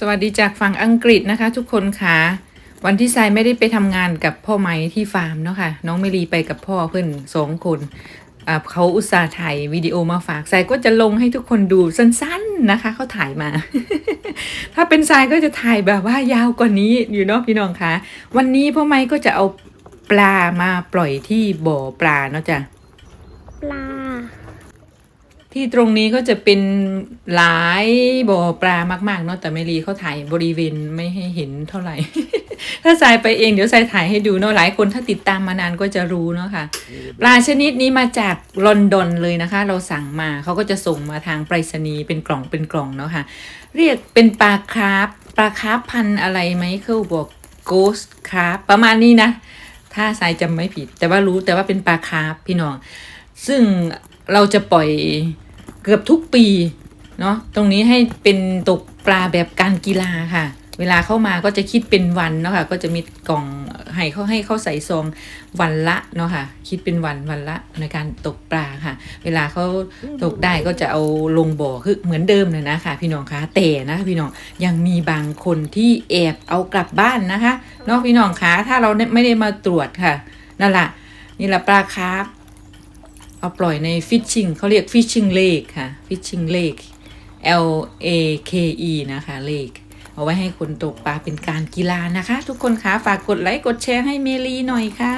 สวัสดีจากฝั่งอังกฤษนะคะ ทุกคนค่ะ วันที่ทรายไม่ได้ไปทำงานกับพ่อไม้ที่ฟาร์มเนาะค่ะน้องเมลีไปกับพ่อเพื่อนสองคนเขาอุตส่าห์ถ่ายวิดีโอมาฝากทรายก็จะลงให้ทุกคนดูสั้นๆนะคะเขาถ่ายมา ถ้าเป็นทรายก็จะถ่ายแบบว่ายาวกว่านี้อยู่เนาะพี่น้องคะวันนี้พ่อไม้ก็จะเอาปลามาปล่อยที่บ่อปลาเนาะจ้ะปลา ที่ตรงนี้ก็จะเป็นหลายบ่อปลามากๆเนาะแต่ไม่รีเขาถ่ายบริเวณไม่ให้เห็นเท่าไหร่ ถ้าสายไปเองเดี๋ยวสายถ่ายให้ดูเนาะหลายคนถ้าติดตามมานานก็จะรู้เนาะค่ะปลาชนิดนี้มาจากลอนดอนเลยนะคะ เราสั่งมาเขาก็จะส่งมาทางไปรษณีย์เป็นกล่องเป็นกล่องเนาะค่ะ เรียกเป็นปลาคราฟปลาคราฟพันอะไรไหมเขาบอกโกสคราฟประมาณนี้นะ ถ้าสายจำไม่ผิด แต่ว่ารู้แต่ว่าเป็นปลาคราฟพี่น้องซึ่งเราจะปล่อย กือบทุกปีเนาะตรงนี้ให้เป็นตกปลาแบบการกีฬาค่ะ เวลาเข้ามาก็จะคิดเป็นวันเนาะค่ะก็จะมีกล่องให้เขาให้เขาใส่ซองวันละเนาะค่ะ คิดเป็นวันวันละในการตกปลาค่ะ เวลาเขาตกได้ก็จะเอาลงบ่อคือเหมือนเดิมเลยนะคะพี่น้องคะแต่นะคะพี่น้องยังมีบางคนที่แอบเอากลับบ้านนะคะเนาะพี่น้องคะถ้าเราไม่ได้มาตรวจค่ะนั่นแหละนี่แหละปลาคาร์ฟ เอาปล่อยในฟิชชิงเขาเรียกฟิชชิงเลกค่ะฟิชชิงเลก L A K E นะคะเลกเอาไว้ให้คนตกปลาเป็นการกีฬานะคะ ทุกคนคะฝากกดไลค์กดแชร์ให้เมลีหน่อยค่ะ